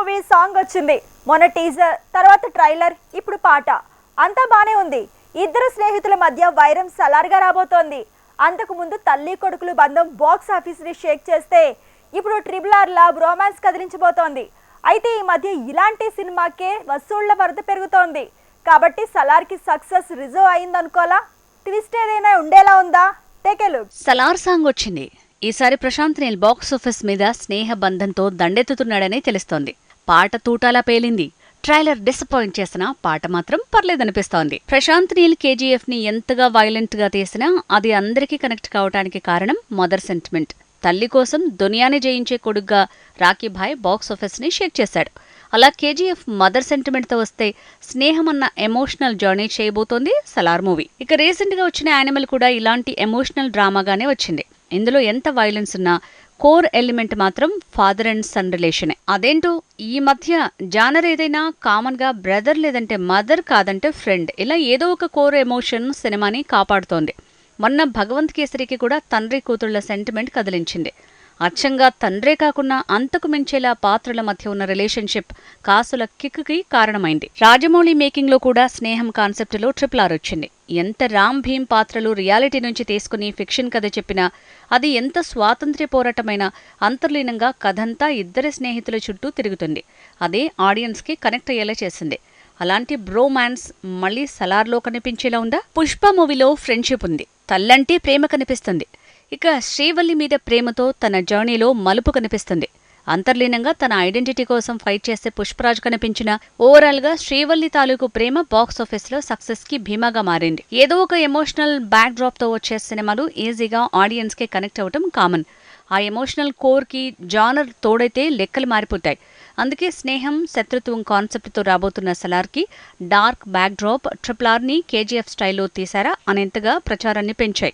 Movie song వచ్చింది. మొన్న teaser తర్వాత ట్రైలర్ ఇప్పుడు పాట. అంతా బానే ఉంది. ఇద్దరు స్నేహితుల మధ్య వైరం సలార్గా రాబోతోంది. అంతకు ముందు తల్లి కొడుకులు బంధం బాక్స్ ఆఫీస్ని షేక్ చేస్తే ఇప్పుడు ట్రిబుల్ ఆర్ లాబ్ రొమాన్స్ కదిలించబోతోంది. అయితే ఈ మధ్య ఇలాంటి సినిమాకే వసూళ్ళ వరద పెరుగుతోంది. కాబట్టి సలార్కి సక్సెస్ రిజర్వ్ అయిందనుకోవాలా? ట్విస్ట్ ఏదైనా ఉండేలా ఉందా? టేకెలు సలార్ సాంగ్ వచ్చింది. ఈసారి ప్రశాంత్ నీల్ బాక్స్ ఆఫీస్ మీద స్నేహ బంధంతో దండెత్తుతున్నాడని తెలుస్తోంది. పాట తూటాలా పేలింది. ట్రైలర్ డిసప్పాయింట్ చేసినా పాట మాత్రం పర్లేదనిపిస్తోంది. ప్రశాంత్ నీల్ కేజీఎఫ్ని ఎంతగా వైలెంట్గా తీసినా అది అందరికీ కనెక్ట్ కావడానికి కారణం మదర్ సెంటిమెంట్ తల్లి కోసం దునియాని జయించే కొడుగ్గా రాఖీభాయ్ బాక్స్ ఆఫీస్ని షేక్ చేశాడు. అలా కేజీఎఫ్ మదర్ సెంటిమెంట్తో వస్తే స్నేహం అన్న ఎమోషనల్ జర్నీ చేయబోతోంది సలార్ మూవీ. ఇక రీసెంట్గా వచ్చిన యానిమల్ కూడా ఇలాంటి ఎమోషనల్ డ్రామాగానే వచ్చింది. ఇందులో ఎంత వైలెన్స్ ఉన్నా కోర్ ఎలిమెంట్ మాత్రం ఫాదర్ అండ్ సన్ రిలేషనే అదేంటో ఈ మధ్య జానర్ ఏదైనా కామన్గా బ్రదర్ లేదంటే మదర్ కాదంటే ఫ్రెండ్ ఇలా ఏదో ఒక కోర్ ఎమోషన్ సినిమాని కాపాడుతోంది. మొన్న భగవంత్ కేసరికి కూడా తండ్రి కూతుళ్ళ సెంటిమెంట్ కదిలించింది. అచ్చంగా తండ్రే కాకుండా అంతకు మించేలా పాత్రల మధ్య ఉన్న రిలేషన్షిప్ కాసుల కిక్కి కారణమైంది. రాజమౌళి మేకింగ్లో కూడా స్నేహం కాన్సెప్ట్లో ట్రిపుల్ ఆర్ వచ్చింది. ఎంత రామ్ భీమ్ పాత్రలు రియాలిటీ నుంచి తీసుకుని ఫిక్షన్ కథ చెప్పినా అది ఎంత స్వాతంత్ర్య పోరాటమైన అంతర్లీనంగా కథంతా ఇద్దరి స్నేహితుల చుట్టూ తిరుగుతుంది. అదే ఆడియన్స్కి కనెక్ట్ అయ్యేలా చేసింది. అలాంటి బ్రోమాన్స్ మళ్ళీ సలార్లో కనిపించేలా ఉందా? పుష్ప మూవీలో ఫ్రెండ్షిప్ ఉంది. తల్లంటే ప్రేమ కనిపిస్తుంది. ఇక శ్రీవల్లి మీద ప్రేమతో తన జర్నీలో మలుపు కనిపిస్తుంది. అంతర్లీనంగా తన ఐడెంటిటీ కోసం ఫైట్ చేసే పుష్పరాజ్ కనిపించిన ఓవరాల్గా శ్రీవల్లి తాలూకు ప్రేమ బాక్స్ ఆఫీస్లో సక్సెస్కి భీమాగా మారింది. ఏదో ఒక ఎమోషనల్ బ్యాక్ డ్రాప్తో వచ్చే సినిమాలు ఈజీగా ఆడియన్స్కి కనెక్ట్ అవ్వటం కామన్. ఆ ఎమోషనల్ కోర్కి జానర్ తోడైతే లెక్కలు మారిపోతాయి. అందుకే స్నేహం శత్రుత్వం కాన్సెప్ట్తో రాబోతున్న సలార్కి డార్క్ బ్యాక్ డ్రాప్ ట్రిపుల్ ఆర్ని కేజీఎఫ్ స్టైల్లో తీశారా అనేంతగా ప్రచారాన్ని పెంచాయి.